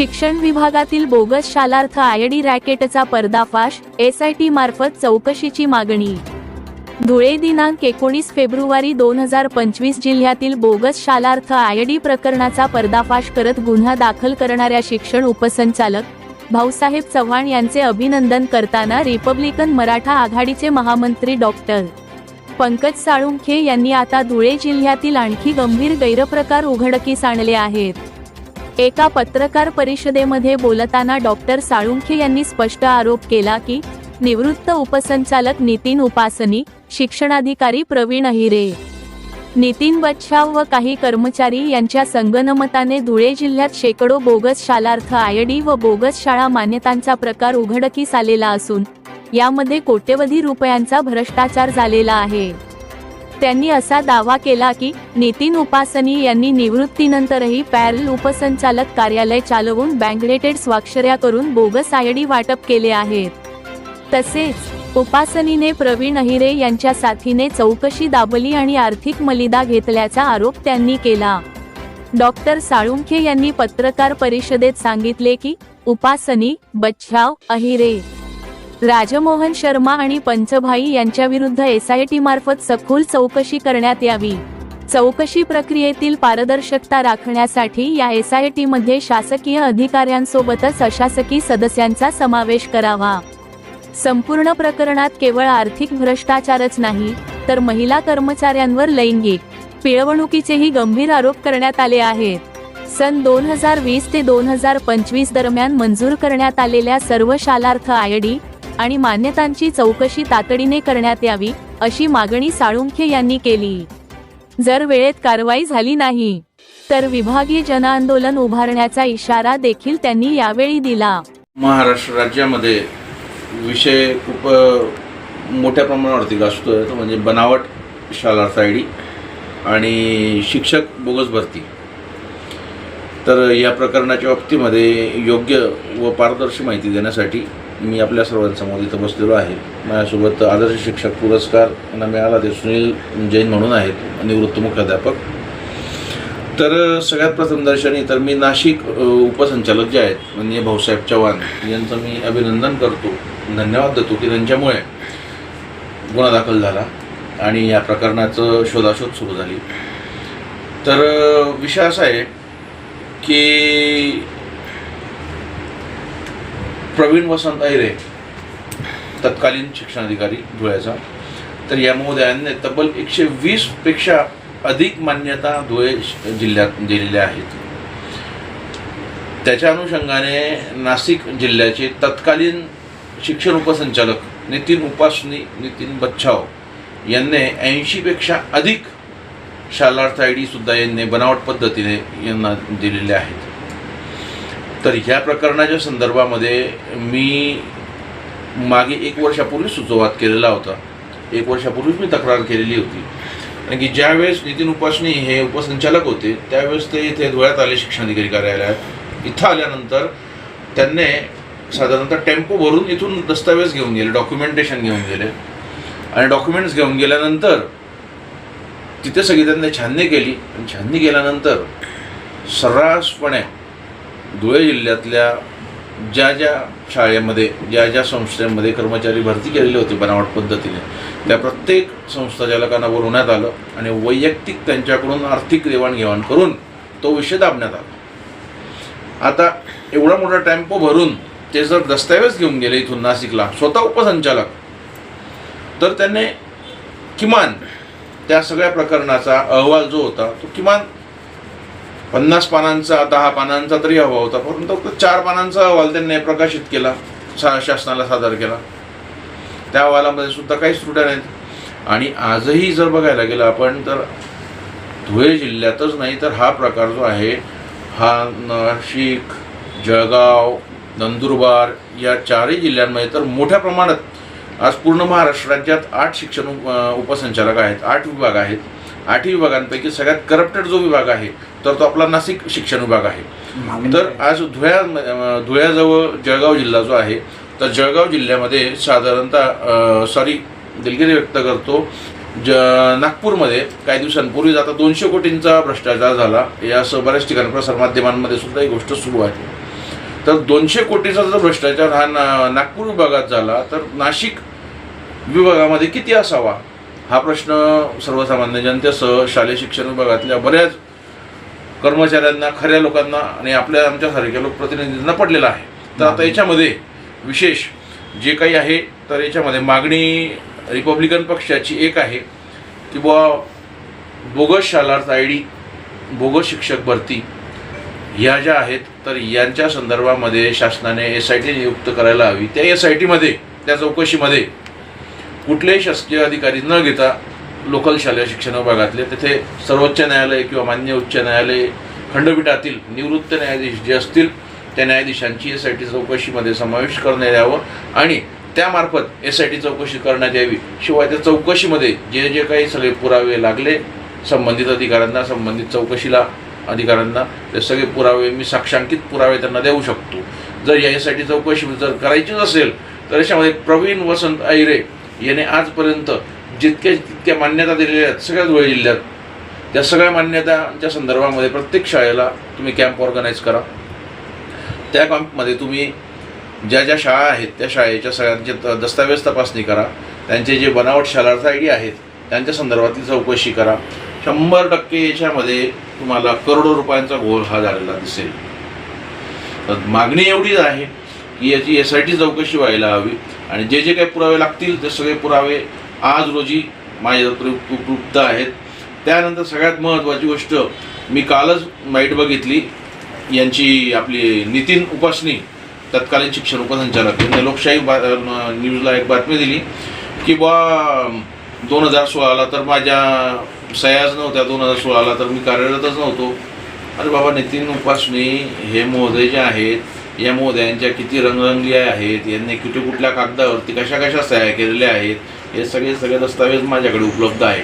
शिक्षण विभागातील bogus Shalarth ID रॅकेटचा पर्दाफाश एसआयटी मार्फत चौकशीची मागणी. धुळे दिनांक एकोणीस फेब्रुवारी दोन हजार पंचवीस जिल्ह्यातील बोगस शालार्थ आयडी प्रकरणाचा पर्दाफाश करत गुन्हा दाखल करणाऱ्या शिक्षण उपसंचालक भाऊसाहेब चव्हाण यांचे अभिनंदन करताना रिपब्लिकन मराठा आघाडीचे महामंत्री डॉक्टर पंकज साळुंखे यांनी आता धुळे जिल्ह्यातील आणखी गंभीर गैरप्रकार उघडकीस आणले आहेत. एका पत्रकार परिषदेमध्ये बोलताना डॉक्टर साळुंखे यांनी स्पष्ट आरोप केला की निवृत्त उपसंचालक नितीन उपासनी शिक्षणाधिकारी प्रवीण अहिरे नितीन बच्छाव व काही कर्मचारी यांच्या संगनमताने धुळे जिल्ह्यात शेकडो बोगस शालार्थ आयडी व बोगस शाळा मान्यतांचा प्रकार उघडकीस आलेला असून यामध्ये कोट्यवधी रुपयांचा भ्रष्टाचार झालेला आहे. त्यांनी असा दावा केला की नितीन उपासनी यांनी निवृत्तीनंतरही पॅरल उपसंचालक कार्यालय चालवून बँकडेटेड स्वाक्षऱ्या करून बोगस आयडी वाटप केले आहेत. तसेच उपासनीने प्रवीण अहिरे यांच्या साथीने चौकशी दाबली आणि आर्थिक मलिदा घेतल्याचा आरोप त्यांनी केला. डॉक्टर साळुंखे यांनी पत्रकार परिषदेत सांगितले की उपासनी बच्छाव अहिरे राजमोहन शर्मा आणि पंचभाई यांच्या विरुद्ध एसआयटी मार्फत सखोल चौकशी करण्यात यावी. चौकशी प्रक्रियेतील पारदर्शकता राखण्यासाठी या एसआयटी मध्ये शासकीय अधिकाऱ्यांसोबतच अशासकीय सदस्यांचा समावेश करावा. संपूर्ण प्रकरणात केवळ आर्थिक भ्रष्टाचारच नाही तर महिला कर्मचाऱ्यांवर लैंगिक पिळवणुकीचेही गंभीर आरोप करण्यात आले आहेत. सन दोन हजार वीस ते दोन हजार पंचवीस दरम्यान मंजूर करण्यात आलेल्या सर्व शालार्थ आयडी आणि मान्यतांची चौकशी तातडीने करण्यात यावी अशी मागणी साळुंखे यांनी केली. जर वेळेत कारवाई झाली नाही तर विभागीय जनआंदोलन उभारण्याचा इशारा देखील त्यांनी यावेळी दिला. महाराष्ट्र राज्यामध्ये विषय खूप मोठ्या प्रमाणावरती गाजतोय तो म्हणजे बनावट शालार्थ आय डी आणि शिक्षक बोगस भरती. तर या प्रकरणाच्या बाबतीमध्ये योग्य व पारदर्शी माहिती देण्यासाठी मी आपल्या सर्वांसमोर इथं बसलेलो आहे. माझ्यासोबत आदर्श शिक्षक पुरस्कार यांना मिळाला ते सुनील जैन म्हणून आहेत निवृत्त मुख्याध्यापक. तर सगळ्यात प्रथम दर्शनी तर मी नाशिक उपसंचालक जे आहेत म्हणजे भाऊसाहेब चव्हाण यांचं मी अभिनंदन करतो. धन्यवाद देतो की त्यांच्यामुळे गुन्हा दाखल झाला आणि या प्रकरणाचं शोधाशोध सुरू झाली. तर विषय असा आहे की प्रवीण वसंत अहिरे तत्कालीन शिक्षणाधिकारी धुळ्याचा. तर या महोदयांनी तब्बल एकशे वीसपेक्षा अधिक मान्यता धुळे जिल्ह्यात दिलेल्या आहेत. त्याच्या अनुषंगाने नाशिक जिल्ह्याचे तत्कालीन शिक्षण उपसंचालक नितीन उपासनी नितीन बच्छाव यांनी ऐंशीपेक्षा अधिक शालार्थ आय डीसुद्धा यांनी बनावट पद्धतीने यांना दिलेले आहेत. तर ह्या प्रकरणाच्या संदर्भामध्ये मी मागे एक वर्षापूर्वी सुचोवाद केलेला होता. एक वर्षापूर्वीच मी तक्रार केलेली होती. कारण की ज्यावेळेस नितीन उपासनी हे उपसंचालक होते त्यावेळेस ते इथे धुळ्यात आले शिक्षणाधिकारी कार्यालयात. इथं आल्यानंतर त्यांनी साधारणतः टेम्पो भरून इथून दस्तावेज घेऊन गेले डॉक्युमेंटेशन घेऊन गेले. आणि डॉक्युमेंट्स घेऊन गेल्यानंतर तिथे सगळी त्यांनी छाननी केली. आणि छाननी केल्यानंतर सर्रासपणे धुळे जिल्ह्यातल्या ज्या ज्या शाळेमध्ये ज्या ज्या संस्थेमध्ये कर्मचारी भरती केलेले होते बनावट पद्धतीने त्या प्रत्येक संस्थाचालकांना बोलवण्यात आलं आणि वैयक्तिक त्यांच्याकडून आर्थिक देवाणघेवाण करून तो विषय दाबण्यात आला. आता एवढा मोठा टेम्पो भरून ते जर दस्तऐवज घेऊन गेले इथून नाशिकला स्वतः उपसंचालक तर त्यांनी किमान त्या सगळ्या प्रकरणाचा अहवाल जो होता तो किमान पन्नास पानांचा दहा पानांचा तरी हवा होता. परंतु फक्त चार पानांचा अहवाल त्यांनी प्रकाशित केला शा शासनाला सादर केला. त्या अहवालामध्ये सुद्धा काहीच त्रुट्या नाहीत. आणि आजही जर बघायला गेलं आपण तर धुळे जिल्ह्यातच नाही तर हा प्रकार जो आहे हा नाशिक जळगाव नंदुरबार या चारही जिल्ह्यांमध्ये तर मोठ्या प्रमाणात आज पूर्ण महाराष्ट्र राज्यात आठ शिक्षण उप उपसंचालक आहेत आठ विभाग आहेत. आठही विभागांपैकी सगळ्यात करप्टेड जो विभाग आहे तर तो आपला नाशिक शिक्षण विभाग आहे. तर आज धुळ्या धुळ्याजवळ जळगाव जिल्हा जो आहे तर जळगाव जिल्ह्यामध्ये साधारणतः सॉरी दिलगिरी व्यक्त करतो ज नागपूरमध्ये काही दिवसांपूर्वीच आता दोनशे कोटींचा भ्रष्टाचार झाला. या असं बऱ्याच ठिकाणी प्रसारमाध्यमांमध्ये सुद्धा ही गोष्ट सुरू आहे. तर दोनशे कोटीचा जर भ्रष्टाचार हा ना नागपूर विभागात झाला तर नाशिक विभागामध्ये किती असावा? हा प्रश्न सर्वसामान्य जनतेसह शालेय शिक्षण विभागातल्या बऱ्याच कर्मचाऱ्यांना खऱ्या लोकांना आणि आपल्या आमच्यासारख्या लोकप्रतिनिधींना पडलेला आहे. तर आता याच्यामध्ये विशेष जे काही आहे तर याच्यामध्ये मागणी रिपब्लिकन पक्षाची एक आहे की बुवा bogus Shalarth I D bogus शिक्षक भरती ह्या ज्या आहेत तर यांच्या संदर्भामध्ये शासनाने एस आय टी नियुक्त करायला हवी. त्या एस आय टीमध्ये त्या चौकशीमध्ये कुठलेही शासकीय अधिकारी न घेता लोकल शालेय शिक्षण विभागातले तिथे सर्वोच्च न्यायालय किंवा मान्य उच्च न्यायालय खंडपीठातील निवृत्त न्यायाधीश जे असतील त्या न्यायाधीशांची एस आय टी चौकशीमध्ये समावेश करण्यात यावं आणि त्यामार्फत एस आय टी चौकशी करण्यात यावी शिवाय त्या चौकशीमध्ये जे जे काही सगळे पुरावे लागले संबंधित अधिकाऱ्यांना संबंधित चौकशीला अधिकाऱ्यांना ते सगळे पुरावे मी साक्षांकित पुरावे त्यांना देऊ शकतो. जर या एस आय टी चौकशी जर करायचीच असेल तर याच्यामध्ये प्रवीण वसंत ऐरे याने आजपर्यंत जितक्या जितक्या मान्यता दिलेल्या आहेत सगळ्या धुळे जिल्ह्यात त्या सगळ्या मान्यतांच्या संदर्भामध्ये प्रत्येक शाळेला तुम्ही कॅम्प ऑर्गनाईज करा. त्या कॅम्पमध्ये तुम्ही ज्या ज्या शाळा आहेत त्या शाळेच्या सगळ्यांचे त- दस्तावेज तपासणी करा. त्यांचे जे बनावट शालार्थ आय डी आहेत त्यांच्या संदर्भातली चौकशी करा. शंभर टक्के याच्यामध्ये तुम्हाला करोडो रुपयांचा घोळ हा झालेला दिसेल. तर मागणी एवढीच आहे की याची एस आय टी चौकशी व्हायला हवी. आणि जे जे काही पुरावे लागतील ते सगळे पुरावे आज रोजी माझ्या उपलब्ध आहेत. त्यानंतर सगळ्यात महत्त्वाची गोष्ट मी कालच माईट बघितली. यांची आपली नितीन उपासनी तत्कालीन शिक्षण उपसंचालक यांनी लोकशाही बा न्यूजला एक बातमी दिली की बा दोन हजार सोळाला तर माझ्या सह्याच नव्हत्या दोन हजार सोळाला तर मी कार्यरतच नव्हतो. अरे बाबा नितीन उपासनी हे महोदय जे आहेत या महोदयांच्या किती रंगरंगी आहेत यांनी कुठे कुठल्या कागदावरती कशा कशा सह्या केलेल्या आहेत हे सगळे सगळे दस्तावेज माझ्याकडे उपलब्ध आहे